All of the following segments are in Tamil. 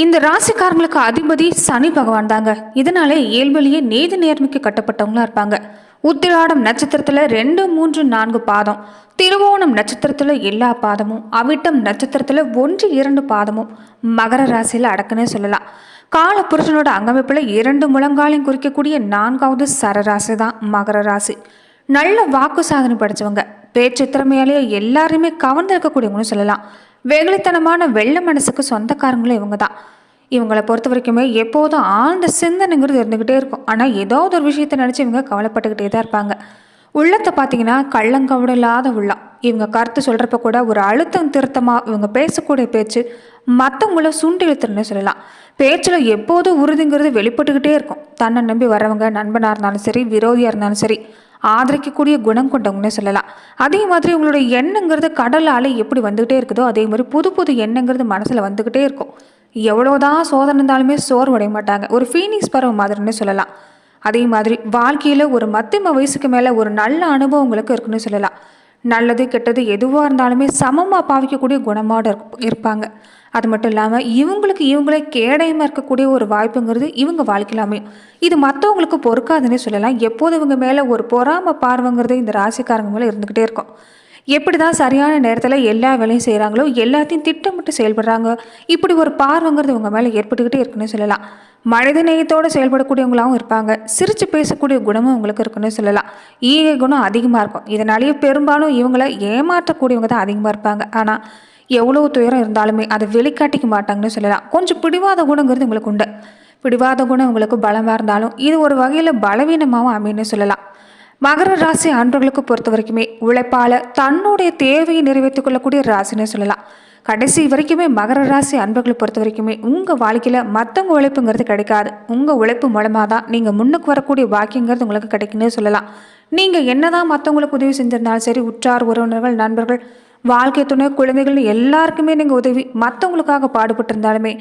இந்த ராசிக்காரங்களுக்கு அதிபதி சனி பகவான் தாங்க. இதனாலே இயல்பிலேயே நேதி நேர்மைக்கு கட்டப்பட்டவங்களா இருப்பாங்க. உத்திராடம் நட்சத்திரத்துல ரெண்டு மூன்று நான்கு பாதம். திருவோணம் நட்சத்திரத்துல எல்லா பாதமும். அவிட்டம் நட்சத்திரத்துல ஒன்று இரண்டு பாதமும். மகர ராசியில அடக்குன்னே சொல்லலாம். கால புருஷனோட அங்கமைப்புல இரண்டு முழங்காலையும் குறிக்கக்கூடிய நான்காவது சரராசி தான் மகர ராசி. நல்ல வாக்கு சாதனை படைச்சவங்க. பேச்சு திறமையாலேயே எல்லாரையுமே கவர்ந்து இருக்கக்கூடியவங்கன்னு சொல்லலாம். வெகுளித்தனமான வெள்ள மனசுக்கு சொந்தக்காரங்களும் இவங்க தான் இவங்களை பொறுத்த வரைக்குமே எப்போதும் ஆழ்ந்த சிந்தனைங்கிறது இருந்துக்கிட்டே இருக்கும். ஆனால் ஏதாவது ஒரு விஷயத்தை நினச்சி இவங்க கவலைப்பட்டுக்கிட்டே தான் இருப்பாங்க. உள்ளத்தை பார்த்தீங்கன்னா கள்ளங்கவடம் இல்லாத உள்ளம். இவங்க கருத்து சொல்கிறப்ப கூட ஒரு அழுத்தம் திருத்தமாக இவங்க பேசக்கூடிய பேச்சு மற்றவங்கள சுண்டி இழுத்துருன்னு சொல்லலாம். பேச்சில் எப்போதும் உறுதிங்கிறது வெளிப்பட்டுக்கிட்டே இருக்கும். தன்னை நம்பி வரவங்க நண்பனாக இருந்தாலும் சரி விரோதியாக இருந்தாலும் சரி ஆதரிக்கக்கூடிய குணம் கொண்டவங்கன்னே சொல்லலாம். அதே மாதிரி உங்களுடைய எண்ணங்கிறது கடல் எப்படி வந்துக்கிட்டே இருக்குதோ அதே மாதிரி புது புது எண்ணங்கிறது மனசில் வந்துக்கிட்டே இருக்கும். எவ்வளோதான் சோதனை இருந்தாலுமே சோர்வடைய மாட்டாங்க. ஒரு ஃபீனிக்ஸ் பறவை மாதிரின்னு சொல்லலாம். அதே மாதிரி வாழ்க்கையில் ஒரு மத்தியம வயசுக்கு மேலே ஒரு நல்ல அனுபவம் உங்களுக்கு இருக்குன்னு சொல்லலாம். நல்லது கெட்டது எதுவாக இருந்தாலுமே சமமாக பாவிக்கக்கூடிய குணமாட இருப்பாங்க. அது மட்டும் இல்லாமல் இவங்களுக்கு இவங்களே கேடயமாக இருக்கக்கூடிய ஒரு வாய்ப்புங்கிறது இவங்க வாழ்க்கையில் அமையும். இது மற்றவங்களுக்கு பொறுக்காதுன்னே சொல்லலாம். எப்போது இவங்க மேலே ஒரு பொறாம பார்வைங்கிறது இந்த ராசிக்காரங்க மேலே இருந்துக்கிட்டே இருக்கும். எப்படி தான் சரியான நேரத்தில் எல்லா வேலையும் செய்கிறாங்களோ எல்லாத்தையும் திட்டமிட்டு செயல்படுறாங்க இப்படி ஒரு பார்வைங்கிறது இவங்க மேலே ஏற்பட்டுக்கிட்டே இருக்குன்னு சொல்லலாம். மனித நேயத்தோடு செயல்படக்கூடியவங்களாகவும் இருப்பாங்க. சிரித்து பேசக்கூடிய குணமும் உங்களுக்கு இருக்குன்னு சொல்லலாம். ஈகை குணம் அதிகமாக இருக்கும். இதனாலேயே பெரும்பாலும் இவங்களை ஏமாற்றக்கூடியவங்க தான் அதிகமாக இருப்பாங்க. ஆனால் எவ்வளோ துயரம் இருந்தாலுமே அதை வெளிக்காட்டிக்க மாட்டாங்கன்னு சொல்லலாம். கொஞ்சம் பிடிவாத குணங்கிறது உங்களுக்கு உண்டு. பிடிவாத குணம் உங்களுக்கு பலமாக இருந்தாலும் இது ஒரு வகையில் பலவீனமாகவும் அமைன்னு சொல்லலாம். மகர ராசி அன்பர்களுக்கு பொறுத்த வரைக்குமே உழைப்பால் தன்னுடைய தேவையை நிறைவேற்றிக் கொள்ளக்கூடிய ராசின்னு சொல்லலாம். கடைசி வரைக்குமே மகர ராசி அன்பர்களை பொறுத்த வரைக்குமே உங்கள் வாழ்க்கையில் மற்றவங்க உழைப்புங்கிறது கிடைக்காது. உங்கள் உழைப்பு மூலமாக தான் நீங்கள் முன்னுக்கு வரக்கூடிய பாக்கியங்கிறது உங்களுக்கு கிடைக்குன்னு சொல்லலாம். நீங்கள் என்னதான் மற்றவங்களுக்கு உதவி செஞ்சிருந்தாலும் சரி உற்றார் உறவினர்கள் நண்பர்கள் வாழ்க்கை துணை குழந்தைகள்னு எல்லாருக்குமே நீங்கள் உதவி மற்றவங்களுக்காக பாடுபட்டு இருந்தாலுமே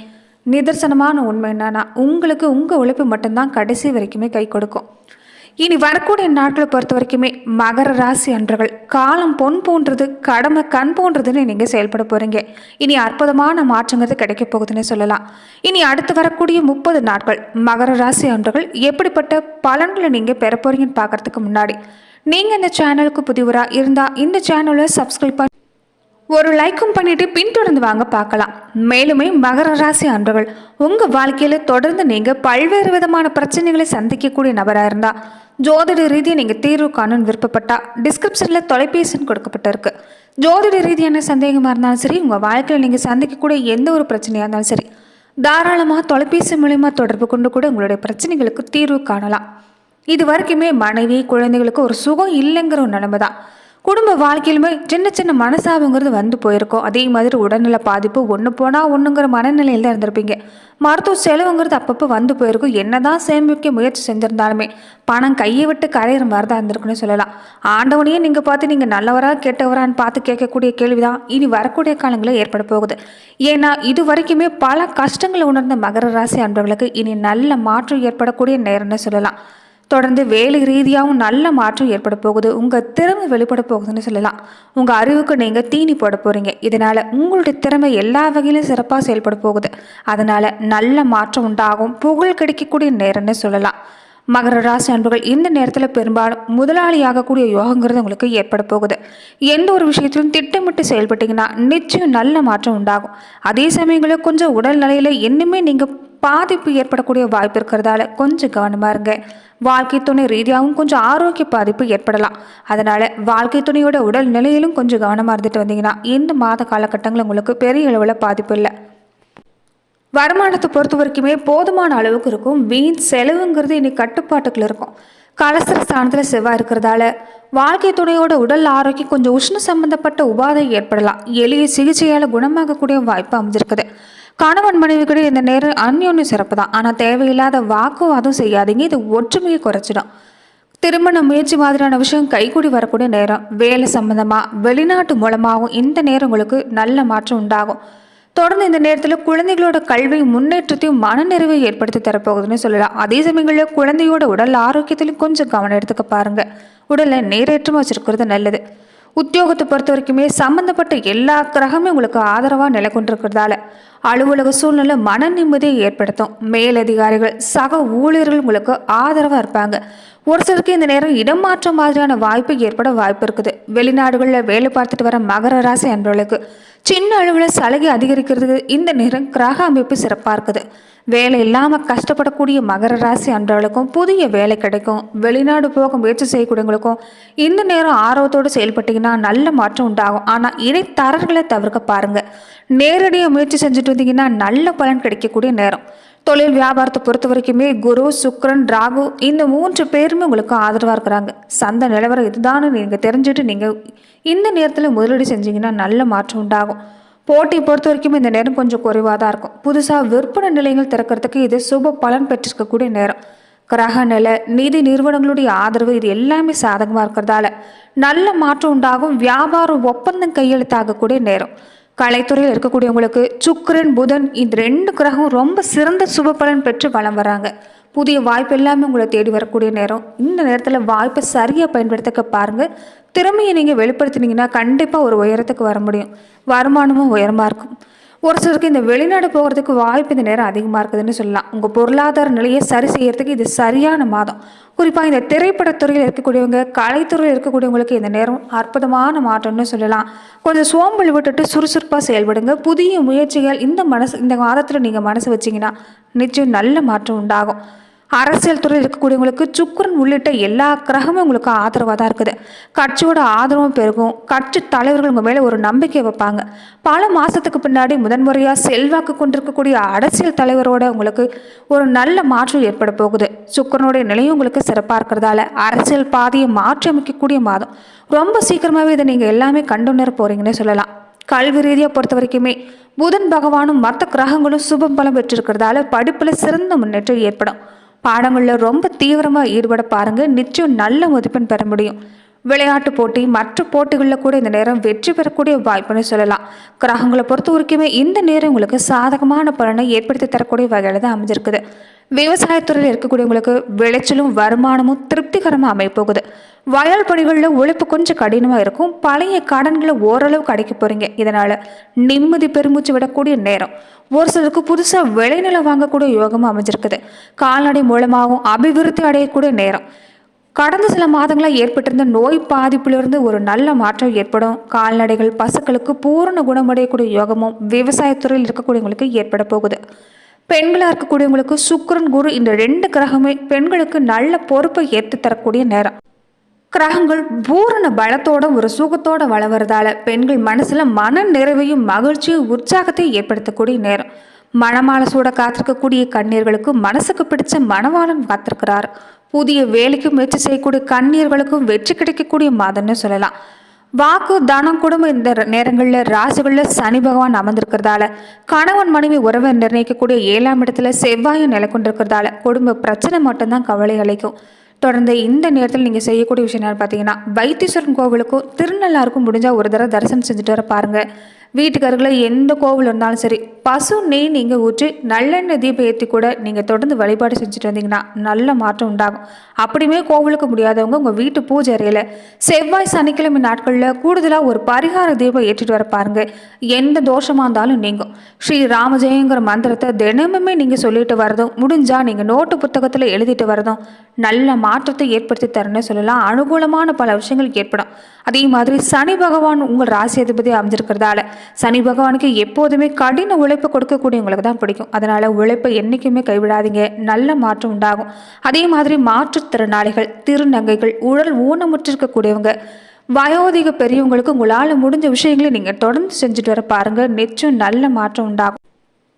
நிதர்சனமான உண்மை என்னன்னா உங்களுக்கு உங்கள் உழைப்பு மட்டும்தான் கடைசி வரைக்குமே கை கொடுக்கும். இனி வரக்கூடிய நாட்களை பொறுத்த வரைக்குமே மகர ராசி அன்றர்கள். காலம் பொன் போன்றது கடமை கண் போன்றதுன்னு நீங்கள் செயல்பட போகிறீங்க இனி அற்புதமான மாற்றங்கிறது கிடைக்க போகுதுன்னு சொல்லலாம். இனி அடுத்து வரக்கூடிய முப்பது நாட்கள் மகர ராசி அன்றர்கள் எப்படிப்பட்ட பலன்களை நீங்கள் பெற போகிறீங்கன்னு பார்க்கறதுக்கு முன்னாடி நீங்கள் இந்த சேனலுக்கு புதிவராக இருந்தால் இந்த சேனலை சப்ஸ்கிரைப் பண்ணி ஒரு லைக்கும் பண்ணிட்டு பின்தொடர்ந்து வாங்க பார்க்கலாம். மேலுமே மகர ராசி அன்பர்கள் உங்க வாழ்க்கையில தொடர்ந்து நீங்க பல்வேறு விதமான பிரச்சனைகளை சந்திக்கக்கூடிய நபராக இருந்தா ஜோதிட ரீதியை நீங்க தீர்வு காணும்னு விருப்பப்பட்டா டிஸ்கிரிப்ஷன்ல தொலைபேசின்னு கொடுக்கப்பட்டிருக்கு. ஜோதிட ரீதியான சந்தேகமாக இருந்தாலும் சரி உங்கள் வாழ்க்கையில் நீங்கள் சந்திக்கக்கூடிய எந்த ஒரு பிரச்சனையாக இருந்தாலும் சரி தாராளமாக தொலைபேசி மூலயமா தொடர்பு கொண்டு கூட உங்களுடைய பிரச்சனைகளுக்கு தீர்வு காணலாம். இது வரைக்குமே மனைவி குழந்தைகளுக்கு ஒரு சுகம் இல்லைங்கிற ஒரு நிலைமை தான் குடும்ப வாழ்க்கையிலுமே சின்ன சின்ன மனசாவுங்கிறது வந்து போயிருக்கோம். அதே மாதிரி உடல்நல பாதிப்பு ஒன்று போனால் ஒன்றுங்கிற மனநிலையில் தான் இருந்திருப்பீங்க. மருத்துவ செலவுங்கிறது அப்பப்போ வந்து போயிருக்கும். என்னதான் சேமிக்க முயற்சி செஞ்சுருந்தாலுமே பணம் கையை விட்டு கரையிற மாதிரி தான் இருந்திருக்குன்னு சொல்லலாம். ஆண்டவனையே நீங்கள் பார்த்து நீங்கள் நல்லவரா கெட்டவரான்னு பார்த்து கேட்கக்கூடிய கேள்வி தான் இனி வரக்கூடிய காலங்களில் ஏற்பட போகுது. ஏன்னா இது வரைக்குமே பல கஷ்டங்களை உணர்ந்த மகர ராசி அன்பர்களுக்கு இனி நல்ல மாற்றம் ஏற்படக்கூடிய நேரம்னு சொல்லலாம். தொடர்ந்து வேலை ரீதியாகவும் நல்ல மாற்றம் ஏற்பட போகுது. உங்கள் திறமை வெளிப்பட போகுதுன்னு சொல்லலாம். உங்கள் அறிவுக்கு நீங்கள் தீனி போட போகிறீங்க இதனால் உங்களுடைய திறமை எல்லா வகையிலும் சிறப்பாக செயல்பட போகுது. அதனால் நல்ல மாற்றம் உண்டாகும். புகழ் கிடைக்கக்கூடிய நேரம்னு சொல்லலாம். மகர ராசி அன்புகள் இந்த நேரத்தில் பெரும்பாலும் முதலாளியாகக்கூடிய யோகங்கிறது உங்களுக்கு ஏற்பட போகுது. எந்த ஒரு விஷயத்திலும் திட்டமிட்டு செயல்பட்டீங்கன்னா நிச்சயம் நல்ல மாற்றம் உண்டாகும். அதே சமயங்களில் கொஞ்சம் உடல்நிலையில் இன்னுமே நீங்கள் பாதிப்பு ஏற்படக்கூடிய வாய்ப்பு இருக்கிறதால கொஞ்சம் கவனமாக இருங்க. வாழ்க்கை துணை ரீதியாகவும் கொஞ்சம் ஆரோக்கிய பாதிப்பு ஏற்படலாம். அதனால் வாழ்க்கை துணையோட உடல் நிலையிலும் கொஞ்சம் கவனமாக இருந்துட்டு வந்தீங்கன்னா இந்த மாத காலகட்டங்கள் உங்களுக்கு பெரிய அளவில் பாதிப்பு இல்லை. வருமானத்தை பொறுத்த வரைக்குமே போதுமான அளவுக்கு இருக்கும். வீண் செலவுங்கிறது இன்னைக்கு கட்டுப்பாட்டுக்குள்ள இருக்கும். கலசர ஸ்தானத்தில் செவ்வாய் இருக்கிறதால வாழ்க்கை துணையோட உடல் ஆரோக்கியம் கொஞ்சம் உஷ்ண சம்பந்தப்பட்ட உபாதை ஏற்படலாம். எளிய சிகிச்சையால் குணமாகக்கூடிய வாய்ப்பு அமைஞ்சிருக்குது. கணவன் மனைவிக்கிட்ட இந்த நேரம் அந்யோன்யம் சிறப்பு தான் ஆனால் தேவையில்லாத வாக்குவாதம் செய்யாதீங்க. இது ஒற்றுமையை குறைச்சிடும். திருமண முயற்சி மாதிரியான விஷயம் கைகூடி வரக்கூடிய நேரம். வேலை சம்மந்தமாக வெளிநாட்டு மூலமாகவும் இந்த நேரம் உங்களுக்கு நல்ல மாற்றம் உண்டாகும். தொடர்ந்து இந்த நேரத்தில் குழந்தைகளோட கல்வி முன்னேற்றத்தையும் மனநிறைவை ஏற்படுத்தி தரப்போகுதுன்னு சொல்லலாம். அதே சமயங்களில் குழந்தையோட உடல் ஆரோக்கியத்திலும் கொஞ்சம் கவனம் எடுத்துக்க பாருங்கள் உடலை நேரேற்றமாக வச்சுருக்கிறது நல்லது. உத்தியோகத்தை பொறுத்த வரைக்குமே சம்மந்தப்பட்ட எல்லா கிரகமே உங்களுக்கு ஆதரவாக நிலை கொண்டிருக்கிறதால அலுவலக சூழ்நிலை மன நிம்மதியை ஏற்படுத்தும். மேலதிகாரிகள் சக ஊழியர்கள் உங்களுக்கு ஆதரவாக இருப்பாங்க. ஒரு சிலருக்கு இந்த நேரம் இடமாற்றம் மாதிரியான வாய்ப்பு ஏற்பட வாய்ப்பு இருக்குது. வெளிநாடுகளில் வேலை பார்த்துட்டு வர மகர ராசி அன்பர்களுக்கு சின்ன அளவில் சலுகை அதிகரிக்கிறதுக்கு இந்த நேரம் கிரக அமைப்பு சிறப்பாக இருக்குது. வேலை இல்லாமல் கஷ்டப்படக்கூடிய மகர ராசி அன்றவர்களுக்கும் புதிய வேலை கிடைக்கும். வெளிநாடு போக முயற்சி செய்யக்கூடியவங்களுக்கும் இந்த நேரம் ஆர்வத்தோடு செயல்பட்டீங்கன்னா நல்ல மாற்றம் உண்டாகும். ஆனால் இடைத்தரர்களை தவிர்க்க பாருங்கள் நேரடியாக முயற்சி செஞ்சுட்டு வந்தீங்கன்னா நல்ல பலன் கிடைக்கக்கூடிய நேரம். தொழில் வியாபாரத்தை பொறுத்த வரைக்குமே குரு சுக்ரன் ராகு இந்த மூன்று பேருமே உங்களுக்கு ஆதரவாக இருக்கிறாங்க. சந்தை நிலவரம் இதுதான்னு நீங்கள் தெரிஞ்சுட்டு நீங்கள் இந்த நேரத்தில் முதலீடு செஞ்சீங்கன்னா நல்ல மாற்றம் உண்டாகும். போட்டி பொறுத்த வரைக்கும் இந்த நேரம் கொஞ்சம் குறைவாக தான் இருக்கும். புதுசாக விற்பனை நிலையங்கள் திறக்கிறதுக்கு இது சுப பலன் பெற்றிருக்கக்கூடிய நேரம். கிரக நிலை நிதி நிறுவனங்களுடைய ஆதரவு இது எல்லாமே சாதகமாக இருக்கிறதால நல்ல மாற்றம் உண்டாகும். வியாபாரம் ஒப்பந்தம் கையெழுத்தாகக்கூடிய நேரம். கலைத்துறையில் இருக்கக்கூடியவங்களுக்கு சுக்கரன் புதன் இந்த ரெண்டு கிரகம் ரொம்ப சிறந்த சுப பலன் பெற்று வளம் வராங்க. புதிய வாய்ப்பு எல்லாமே உங்களை தேடி வரக்கூடிய நேரம். இந்த நேரத்தில் வாய்ப்பை சரியாக பயன்படுத்தக்க பாருங்கள் திறமையை நீங்கள் வெளிப்படுத்தினீங்கன்னா கண்டிப்பாக ஒரு உயரத்துக்கு வர முடியும். வருமானமும் உயரமாக இருக்கும். ஒரு சிலருக்கு இந்த வெளிநாடு போகிறதுக்கு வாய்ப்பு இந்த நேரம் அதிகமாக இருக்குதுன்னு சொல்லலாம். உங்கள் பொருளாதார நிலையை சரி செய்யறதுக்கு இது சரியான மாதம். குறிப்பாக இந்த திரைப்படத்துறையில் இருக்கக்கூடியவங்க கலைத்துறையில் இருக்கக்கூடியவங்களுக்கு இந்த நேரம் அற்புதமான மாற்றம்னு சொல்லலாம். கொஞ்சம் சோம்பல் விட்டுட்டு சுறுசுறுப்பாக செயல்படுங்க. புதிய முயற்சிகள் இந்த மனசு இந்த மாதத்தில் நீங்கள் மனசு வச்சிங்கன்னா நிச்சயம் நல்ல மாற்றம் உண்டாகும். அரசியல் துறையில் இருக்கக்கூடியவங்களுக்கு சுக்கரன் உள்ளிட்ட எல்லா கிரகமும் உங்களுக்கு ஆதரவாக தான் இருக்குது. கட்சியோட ஆதரவும் பெருகும். கட்சி தலைவர்கள் உங்கள் மேலே ஒரு நம்பிக்கை வைப்பாங்க. பல மாதத்துக்கு பின்னாடி முதன்முறையாக செல்வாக்கு கொண்டிருக்கக்கூடிய அரசியல் தலைவரோட உங்களுக்கு ஒரு நல்ல மாற்றம் ஏற்பட போகுது. சுக்கரனுடைய நிலையும் உங்களுக்கு சிறப்பாக இருக்கிறதால அரசியல் பாதையை மாற்றி அமைக்கக்கூடிய மாதம். ரொம்ப சீக்கிரமாகவே இதை நீங்கள் எல்லாமே கண்டுணர போகிறீங்கன்னே சொல்லலாம். கல்வி ரீதியாக பொறுத்த வரைக்குமே புதன் பகவானும் மற்ற கிரகங்களும் சுபம் பலம் பெற்றிருக்கிறதால படிப்பில் சிறந்த முன்னேற்றம் ஏற்படும். பாடங்களில் ரொம்ப தீவிரமாக ஈடுபட பாருங்கள் நிச்சயம் நல்ல மதிப்பெண் பெற முடியும். விளையாட்டு போட்டி மற்ற போட்டிகளில் கூட இந்த நேரம் வெற்றி பெறக்கூடிய வாய்ப்புன்னு சொல்லலாம். கிரகங்களை பொறுத்த வரைக்குமே இந்த நேரம் உங்களுக்கு சாதகமான பலனை ஏற்படுத்தி தரக்கூடிய வகையில் தான் அமைஞ்சிருக்குது. விவசாயத்துறையில் இருக்கக்கூடியவங்களுக்கு விளைச்சலும் வருமானமும் திருப்திகரமாக அமைப்போகுது வயல் பணிகளில் உழைப்பு கொஞ்சம் கடினமாக இருக்கும். பழைய கடன்களை ஓரளவு கிடைக்க போகிறீங்க இதனால் நிம்மதி பெருமூச்சு விடக்கூடிய நேரம். ஒரு சிலருக்கு புதுசாக விளைநிலம் வாங்கக்கூடிய யோகமும் அமைஞ்சிருக்குது. கால்நடை மூலமாகவும் அபிவிருத்தி அடையக்கூடிய நேரம். கடந்த சில மாதங்களாக ஏற்பட்டிருந்த நோய் பாதிப்பிலிருந்து ஒரு நல்ல மாற்றம் ஏற்படும். கால்நடைகள் பசுக்களுக்கு பூரண குணமடையக்கூடிய யோகமும் விவசாயத்துறையில் இருக்கக்கூடியவங்களுக்கு ஏற்பட போகுது. பெண்களாக இருக்கக்கூடியவங்களுக்கு சுக்கரன் குரு இந்த ரெண்டு கிரகமே பெண்களுக்கு நல்ல பொறுப்பை ஏற்று தரக்கூடிய நேரம். கிரகங்கள் பூரண பலத்தோட ஒரு சுகத்தோட வளர்வதால பெண்கள் மனசுல மன நிறைவையும் மகிழ்ச்சியும் உற்சாகத்தையும் ஏற்படுத்தக்கூடிய நேரம். மணமாலை சூட காத்திருக்கக்கூடிய கண்ணீர்களுக்கு மனசுக்கு பிடிச்ச மணவாளன் காத்திருக்கிறார். புதிய வேலைக்கு முயற்சி செய்யக்கூடிய கண்ணீர்களுக்கும் வெற்றி கிடைக்கக்கூடிய மாதம்னு சொல்லலாம். வாக்கு தானம் குடும்பம் இந்த நேரங்களில் ராசிகளில் சனி பகவான் அமர்ந்திருக்கிறதால கணவன் மனைவி உறவை நிர்ணயிக்கக்கூடிய ஏழாம் இடத்துல செவ்வாயும் நிலை கொண்டிருக்கிறதால குடும்ப பிரச்சனை மட்டும்தான் கவலை அளிக்கும். தொடர்ந்து இந்த நேரத்தில் நீங்கள் செய்யக்கூடிய விஷயம் என்னன்னு பார்த்தீங்கன்னா வைத்தீஸ்வரன் கோவிலுக்கும் திருநள்ளாருக்கும் முடிஞ்சால் ஒரு தடவை தரிசனம் செஞ்சுட்டு வர பாருங்கள் வீட்டுக்காரர்களை எந்த கோவில் இருந்தாலும் சரி பசு நெய் நீங்கள் ஊற்றி நல்லெண்ணெய் தீபம் ஏற்றி கூட நீங்கள் தொடர்ந்து வழிபாடு செஞ்சுட்டு வந்தீங்கன்னா நல்ல மாற்றம் உண்டாகும். அப்படியுமே கோவிலுக்கு முடியாதவங்க உங்கள் வீட்டு பூஜை அறையில் செவ்வாய் சனிக்கிழமை நாட்களில் கூடுதலாக ஒரு பரிகார தீபம் ஏற்றிட்டு வர பாருங்க. எந்த தோஷமாக இருந்தாலும் நீங்கும். ஸ்ரீ ராமஜெயங்கிற மந்திரத்தை தினமுமே நீங்கள் சொல்லிட்டு வரதும் முடிஞ்சால் நீங்கள் நோட்டு புத்தகத்தில் எழுதிட்டு வரதும் நல்ல மாற்றத்தை ஏற்படுத்தி தரணும்னு சொல்லலாம். அனுகூலமான பல விஷயங்கள் ஏற்படும். அதே மாதிரி சனி பகவான் உங்கள் ராசி அதிபதி அமைஞ்சிருக்கிறதால சனி பகவானுக்கு எப்போதுமே கடின உழைப்பு கொடுக்கக்கூடியவங்களுக்கு தான் பிடிக்கும். அதனால் உழைப்பை என்றைக்குமே கைவிடாதீங்க. நல்ல மாற்றம் உண்டாகும். அதே மாதிரி மாற்றுத்திறனாளிகள் திருநங்கைகள் உடல் ஊனமுற்றிருக்கக்கூடியவங்க வயோதிக பெரியவங்களுக்கு உங்களால் முடிஞ்ச விஷயங்களை நீங்கள் தொடர்ந்து செஞ்சுட்டு வர பாருங்கள் நிச்சயம் நல்ல மாற்றம் உண்டாகும்.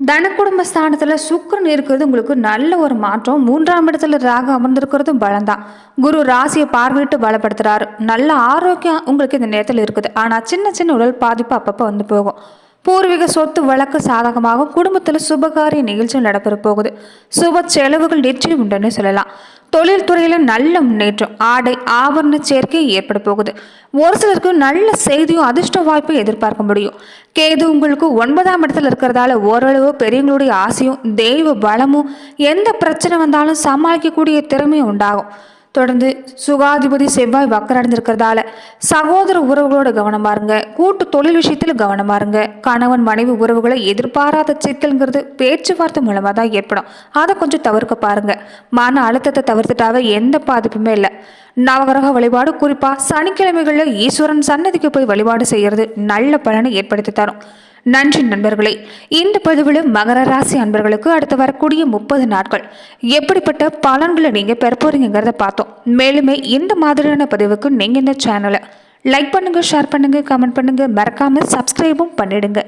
தனக்குடும்ப ஸ்தானத்தில் சுக்கிரன் இருக்கிறது உங்களுக்கு நல்ல ஒரு மாற்றம். மூன்றாம் இடத்துல ராகம் அமர்ந்திருக்கிறதும் பலந்தான் குரு ராசியை பார்வையிட்டு பலப்படுத்துறாரு. நல்ல ஆரோக்கியம் உங்களுக்கு இந்த நேரத்தில் இருக்குது. ஆனால் சின்ன சின்ன உடல் பாதிப்பு அப்பப்போ வந்து போகும். பூர்வீக சொத்து வழக்கு சாதகமாகும். குடும்பத்தில் சுபகாரிய நிகழ்ச்சிகள் நடைபெற போகுது சுப செலவுகள் நிச்சயம் உண்டுன்னு சொல்லலாம். தொழில்துறையில் நல்ல முன்னேற்றம் ஆடை ஆபரண சேர்க்கை ஏற்பட போகுது. ஒரு சிலருக்கு நல்ல செய்தியும் அதிர்ஷ்ட வாய்ப்பை எதிர்பார்க்க முடியும். கேது உங்களுக்கு ஒன்பதாம் இடத்துல இருக்கிறதால ஓரளவு பெரியவங்களுடைய ஆசையும் தெய்வ பலமும் எந்த பிரச்சனை வந்தாலும் சமாளிக்கக்கூடிய திறமையும் உண்டாகும். தொடர்ந்து சுகாதிபதி செவ்வாய் வக்கரடைந்திருக்கிறதால சகோதர உறவுகளோட கவனம் பாருங்க. கூட்டு தொழில் விஷயத்துல கவனம் பாருங்க. கணவன் மனைவி உறவுகளை எதிர்பாராத சிக்கல்ங்கிறது பேச்சுவார்த்தை மூலமா தான் ஏற்படும். அதை கொஞ்சம் தவிர்க்க பாருங்க. மன அழுத்தத்தை தவிர்த்துட்டாவே எந்த பாதிப்புமே இல்லை. நவகிரக வழிபாடு குறிப்பா சனிக்கிழமைகளில் ஈஸ்வரன் சன்னதிக்கு போய் வழிபாடு செய்யறது நல்ல பலனை ஏற்படுத்தி தரும். நன்றி நண்பர்களே. இந்த பதிவில் மகர ராசி அன்பர்களுக்கு அடுத்து வரக்கூடிய முப்பது நாட்கள் எப்படிப்பட்ட பலன்களை நீங்கள் பெற போறீங்கிறத பார்த்தோம். மேலுமே இந்த மாதிரியான பதிவுக்கு நீங்கள் இந்த சேனலை லைக் பண்ணுங்கள் ஷேர் பண்ணுங்கள் கமெண்ட் பண்ணுங்கள் மறக்காமல் சப்ஸ்கிரைபும் பண்ணிடுங்க.